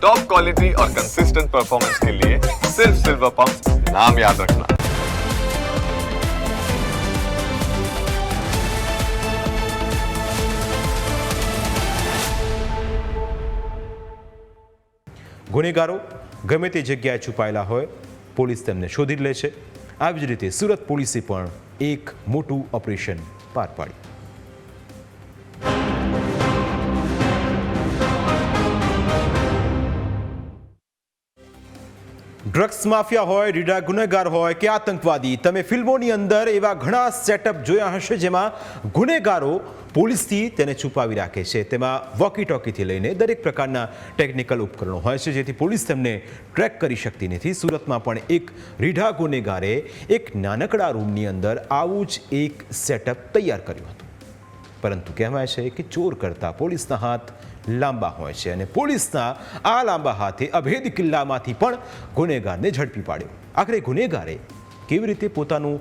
Top quality और consistent performance के लिए सिर्फ सिल्वर पंप नाम याद रखना ગુનેગારો ગમે તે જગ્યાએ છુપાયેલા હોય પોલીસ તેમને શોધી લે છે આવી જ રીતે સુરત પોલીસે પણ એક મોટું ઓપરેશન પાર પાડ્યું ડ્રગ્સ માફિયા હોય, રીડા ગુનેગાર હોય કે આતંકવાદી, તમે ફિલ્મોની અંદર એવા ઘણા સેટઅપ જોયા હશે જેમાં ગુનેગારો પોલીસથી તેને છુપાવી રાખે છે. તેમાં વોકી ટોકીથી લઈને દરેક પ્રકારના ટેકનિકલ ઉપકરણો હોય છે, જેથી પોલીસ તેમને ટ્રેક કરી શકતી નથી. સુરતમાં પણ એક રીઢા ગુનેગારે એક નાનકડા રૂમની અંદર આવું જ એક સેટઅપ તૈયાર કર્યું હતું. પરંતુ કહેવાય છે કે ચોર કરતા પોલીસના હાથ લાંબા હોય છે અને પોલીસના આ લાંબા હાથે અભેદ કિલ્લામાંથી પણ ગુનેગારને ઝડપી પાડ્યો. આખરે ગુનેગારે કેવી રીતે પોતાનું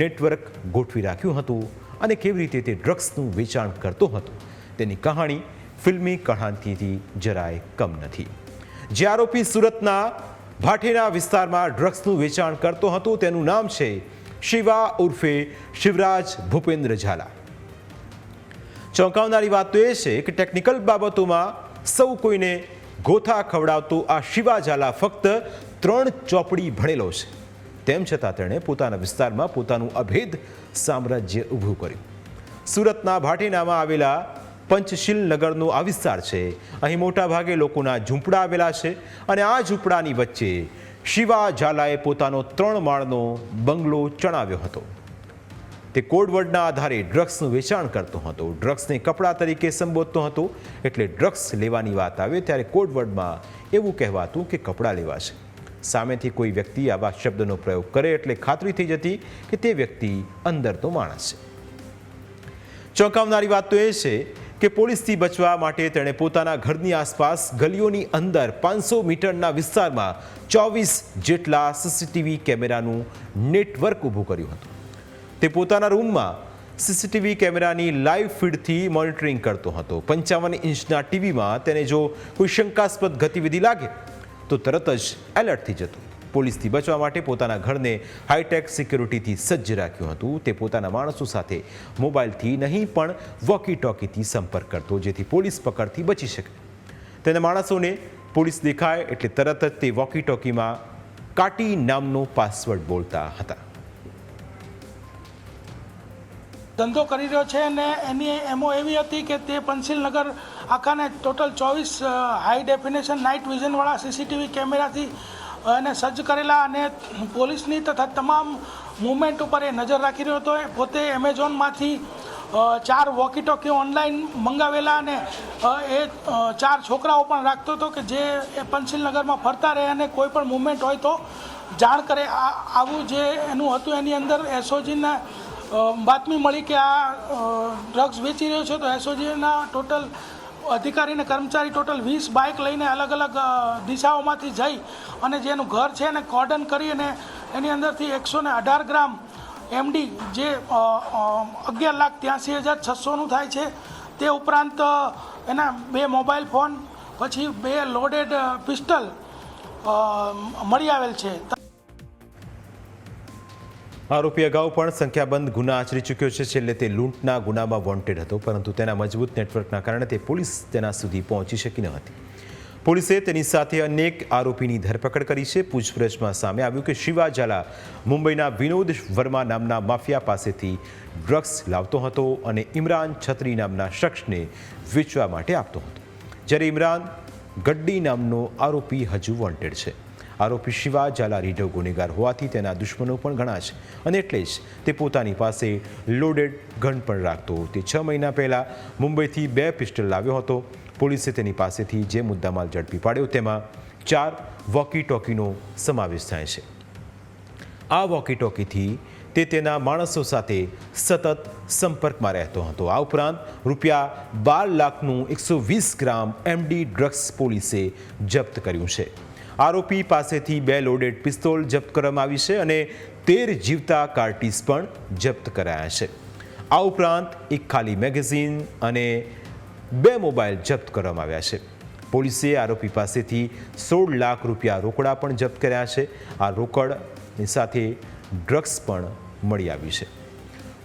નેટવર્ક ગોઠવી રાખ્યું હતું અને કેવી રીતે તે ડ્રગ્સનું વેચાણ કરતો હતો, તેની કહાણી ફિલ્મી કહાનીથી જરાય કમ નથી. જે આરોપી સુરતના ભાટેના વિસ્તારમાં ડ્રગ્સનું વેચાણ કરતો હતો, તેનું નામ છે શિવા ઉર્ફે શિવરાજ ભૂપેન્દ્ર ઝાલા. ચોંકાવનારી વાત તો એ છે કે ટેકનિકલ બાબતોમાં સૌ કોઈને ગોથા ખવડાવતો આ શિવા ઝાલા ફક્ત ત્રણ ચોપડી ભણેલો છે. તેમ છતાં તેણે પોતાના વિસ્તારમાં પોતાનું અભેદ સામ્રાજ્ય ઊભું કર્યું. સુરતના ભાટીનામાં આવેલા પંચશીલ નગરનો આ વિસ્તાર છે. અહીં મોટાભાગે લોકોના ઝૂંપડા આવેલા છે અને આ ઝૂંપડાની વચ્ચે શિવા ઝાલાએ પોતાનો ત્રણ માળનો બંગલો ચણાવ્યો હતો. તે કોડવર્ડના આધારે ડ્રગ્સનું વેચાણ કરતો હતો. ડ્રગ્સને કપડાં તરીકે સંબોધતો હતો. એટલે ડ્રગ્સ લેવાની વાત આવે ત્યારે કોડવર્ડમાં એવું કહેવાતું કે કપડાં લેવા છે સામેથી કોઈ વ્યક્તિ આવા શબ્દનો પ્રયોગ કરે એટલે ખાતરી થઈ જતી કે તે વ્યક્તિ અંદરનો માણસ છે. ચોંકાવનારી વાત તો એ છે કે પોલીસથી બચવા માટે તેણે પોતાના ઘરની આસપાસ ગલીઓની અંદર પાંચસો મીટરના વિસ્તારમાં ચોવીસ જેટલા સીસીટીવી કેમેરાનું નેટવર્ક ઊભું કર્યું હતું. તે પોતાના રૂમમાં સીસીટીવી કેમેરાની લાઈવ ફીડથી મોનિટરિંગ કરતો હતો. પંચાવન ઇંચના ટીવીમાં તેને જો કોઈ શંકાસ્પદ ગતિવિધિ લાગે, તો તરત જ એલર્ટ થઈ જતો. પોલીસથી બચવા માટે પોતાના ઘરને હાઈટેક સિક્યુરિટીથી સજ્જ રાખ્યું હતું. તે પોતાના માણસો સાથે મોબાઈલથી નહીં, પણ વોકી ટોકીથી સંપર્ક કરતો, જેથી પોલીસ પકડથી બચી શકે. તેના માણસોને પોલીસ દેખાય એટલે તરત જ તે વોકી ટોકીમાં કાટી નામનો પાસવર્ડ બોલતા હતા. ધંધો કરી રહ્યો છે અને એની એમો એવી હતી કે તે પંચશીલનગર આખાને ટોટલ ચોવીસ હાઈ ડેફિનેશન નાઇટ વિઝનવાળા સીસીટીવી કેમેરાથી એને સજ્જ કરેલા અને પોલીસની તથા તમામ મુવમેન્ટ ઉપર એ નજર રાખી રહ્યો હતો. એ પોતે એમેઝોનમાંથી ચાર વોકી ટોકી ઓનલાઈન મંગાવેલા અને એ ચાર છોકરાઓ પણ રાખતો હતો કે જે એ પંચશીલનગરમાં ફરતા રહે અને કોઈ પણ મુવમેન્ટ હોય તો જાણ કરે. આવું જે એનું હતું એની અંદર એસઓજીના બાતમી મળી કે આ ડ્રગ્સ વેચી રહ્યો છે, તો એસઓજીના ટોટલ અધિકારી અને કર્મચારી ટોટલ વીસ બાઇક લઈને અલગ અલગ દિશાઓમાંથી જઈ અને જેનું ઘર છે એને કોર્ડન કરી અને એની અંદરથી એકસો ને અઢાર ગ્રામ એમડી જે અગિયાર લાખ ત્યાંસી હજાર છસોનું થાય છે, તે ઉપરાંત એના બે મોબાઈલ ફોન પછી બે લોડેડ પિસ્ટલ મળી આવેલ છે. આરોપી અગાઉ પણ સંખ્યાબંધ ગુના આચરી ચૂક્યો છે. છેલ્લે તે લૂંટના ગુનામાં વોન્ટેડ હતો, પરંતુ તેના મજબૂત નેટવર્કના કારણે તે પોલીસ તેના સુધી પહોંચી શકી ન હતી. પોલીસે તેની સાથે અનેક આરોપીની ધરપકડ કરી છે. પૂછપરછમાં સામે આવ્યું કે શિવા ઝાલા મુંબઈના વિનોદ વર્મા નામના માફિયા પાસેથી ડ્રગ્સ લાવતો હતો અને ઇમરાન છત્રી નામના શખ્સને વેચવા માટે આપતો હતો. જ્યારે ઇમરાન ગડ્ડી નામનો આરોપી હજુ વોન્ટેડ છે. આરોપી શિવા ઝાલા રીઢો ગુનેગાર હોવાથી તેના દુશ્મનો પણ ઘણા છે. અને એટલે જ તે પોતાની પાસે લોડેડ ગન પણ રાખતો. તે છ મહિના પહેલાં મુંબઈથી બે પિસ્ટલ લાવ્યો હતો. પોલીસે તેની પાસેથી જે મુદ્દામાલ ઝડપી પાડ્યો તેમાં ચાર વોકી ટોકીનો સમાવેશ થાય છે. આ વોકી ટોકીથી તે તેના માણસો સાથે સતત સંપર્કમાં રહેતો હતો. આ ઉપરાંત રૂપિયા બાર લાખનું એકસો વીસ ગ્રામ એમડી ડ્રગ્સ પોલીસે જપ્ત કર્યું છે. આરોપી પાસેથી બે લોડેડ પિસ્તોલ જપ્ત કરવામાં આવી છે અને તેર જીવતા કાર્ટીસ પણ જપ્ત કરાયા છે. આ ઉપરાંત એક ખાલી મેગેઝીન અને બે મોબાઈલ જપ્ત કરવામાં આવ્યા છે. પોલીસે આરોપી પાસેથી સોળ લાખ રૂપિયા રોકડા પણ જપ્ત કર્યા છે. આ રોકડની સાથે ડ્રગ્સ પણ મળી આવી છે.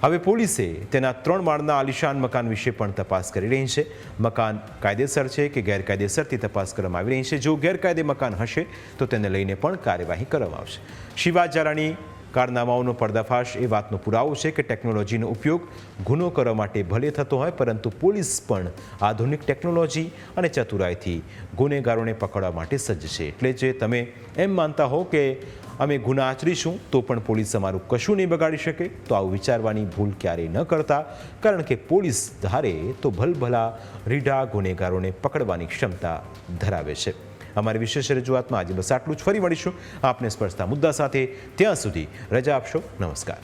હવે પોલીસે તેના ત્રણ માળના આલિશાન મકાન વિશે પણ તપાસ કરી રહી છે. મકાન કાયદેસર છે કે ગેરકાયદેસરથી તપાસ કરવામાં આવી રહી છે. જો ગેરકાયદે મકાન હશે તો તેને લઈને પણ કાર્યવાહી કરવામાં આવશે. શિવા જારાણી કારનામાઓનો પર્દાફાશ એ વાતનો પુરાવો છે કે ટેકનોલોજીનો ઉપયોગ ગુનો કરવા માટે ભલે થતો હોય, પરંતુ પોલીસ પણ આધુનિક ટેકનોલોજી અને ચતુરાઈથી ગુનેગારોને પકડવા માટે સજ્જ છે. એટલે જે તમે એમ માનતા હો કે અમે ગુના આચરીશું, તો પણ પોલીસ અમારું કશું નહીં બગાડી શકે, તો આવું વિચારવાની ભૂલ ક્યારેય ન કરતા, કારણ કે પોલીસ ધારે તો ભલભલા રીઢા ગુનેગારોને પકડવાની ક્ષમતા ધરાવે છે. અમારી વિશેષ રજૂઆતમાં આજે બસ આટલું જ. ફરી મળીશું આપને સ્પર્શતા મુદ્દા સાથે. ત્યાં સુધી રજા આપશો. નમસ્કાર.